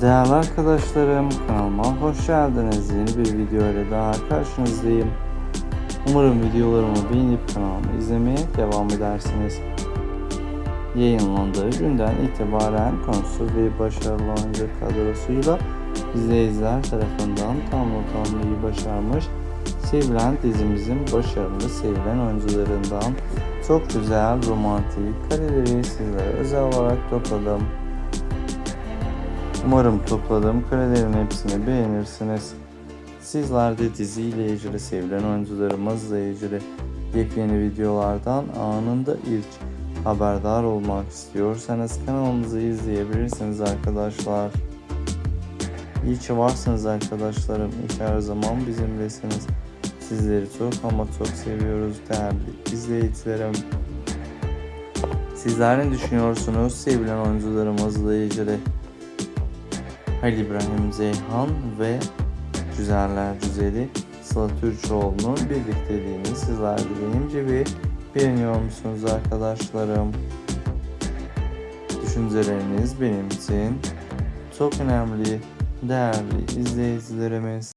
Değerli arkadaşlarım kanalıma hoş geldiniz. Yeni bir video ile daha karşınızdayım. Umarım videolarımı beğenip kanalımı izlemeye devam edersiniz. Yayınlandığı günden itibaren konusu ve başarılı oyuncu kadrosuyla izleyiciler tarafından tam not almayı başarmış. Sevilen dizimizin başarılı sevilen oyuncularından çok güzel romantik kareleri sizlere özel olarak topladım. Umarım topladığım karelerin hepsini beğenirsiniz. Sizler de diziyle ilgili sevilen oyuncularımızla ilgili yepyeni videolardan anında ilk haberdar olmak istiyorsanız kanalımızı izleyebilirsiniz arkadaşlar. İyi ki varsınız arkadaşlarım. İyi her zaman bizimlesiniz. Sizleri çok ama çok seviyoruz değerli izleyicilerim. Sizler ne düşünüyorsunuz sevilen oyuncularımızla ilgili? Halil İbrahim Zeyhan ve Güzeller Güzeli Sıla Türkoğlu'nun birlikteliğini sizler de benim gibi beğeniyor musunuz arkadaşlarım? Düşünceleriniz benim için çok önemli değerli izleyicilerimiz.